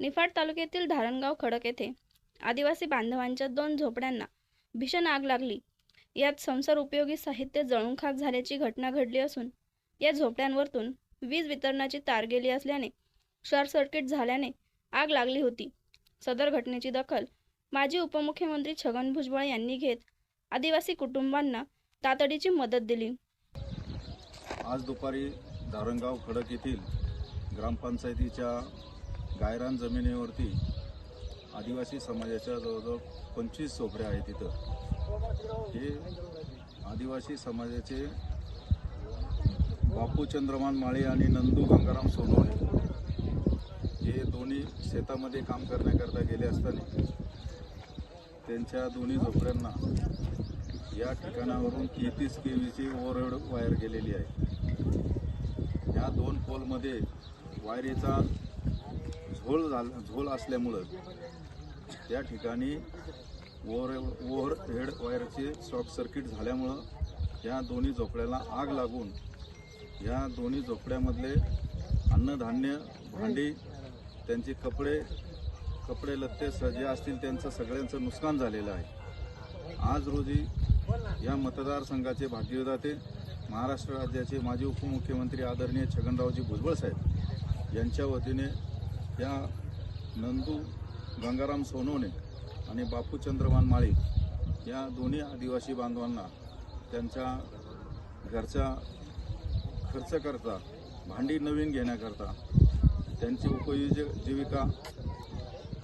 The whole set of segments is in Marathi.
निफाड तालुक्यातील धारणगाव खडक येथे आदिवासी बांधवांच्या दोन झोपड्यांना भीषण आग लागली. यात संसार उपयोगी साहित्य जळून खाक झाल्याची घटना घडली असून या झोपड्यांवरतून वीज वितरणाची तार गेली असल्याने शॉर्ट सर्किट झाल्याने आग लागली होती. सदर घटनेची दखल माजी उपमुख्यमंत्री छगन भुजबळ यांनी घेत आदिवासी कुटुंबांना तातडीची मदत दिली. आज दुपारी धारणगाव खडक येथील ग्रामपंचायतीच्या गायरान जमिनीवरती आदिवासी समाजाच्या जवळजवळ पंचवीस सोपऱ्या आहेत तिथं हे आदिवासी समाजाचे बापू चंद्रमान माळे आणि नंदू गंगाराम सोनवणे हे दोन्ही शेतामध्ये काम करण्याकरता गेले असताना त्यांच्या दोन्ही झोपड्यांना या ठिकाणावरून तेहतीस के व्हीची ओव्हरहेड वायर गेलेली आहे. या दोन पोलमध्ये वायरीचा झोल झाला झोल असल्यामुळं त्या ठिकाणी ओव्हर ओव्हरहेड वायरचे शॉर्ट सर्किट झाल्यामुळं या दोन्ही झोपड्याला आग लागून या दोन्ही झोपड्यामधले अन्नधान्य भांडी त्यांचे कपडे कपडे लत्ते स- जे असतील त्यांचं सगळ्यांचं नुकसान झालेलं आहे. आज रोजी या मतदारसंघाचे भागीदाते महाराष्ट्र राज्याचे माजी उपमुख्यमंत्री आदरणीय छगनरावजी भुजबळ साहेब यांच्या वतीने या नंदू गंगाराम सोनवणे आणि बापू चंद्रमान माळी या दोन्ही आदिवासी बांधवांना त्यांच्या घरच्या खर्च करता भांडी नवीन घेण्याकरता त्यांची उपयोजी जीविका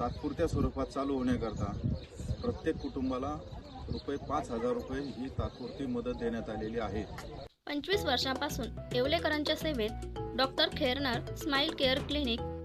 तात्पुरत्या स्वरूपात चालू होण्याकरता प्रत्येक कुटुंबाला रुपये पाच हजार रुपये ही तात्पुरती मदत देण्यात आलेली आहे. पंचवीस वर्षांपासून येवलेकरांच्या सेवेत doctor Khairnar smile care clinic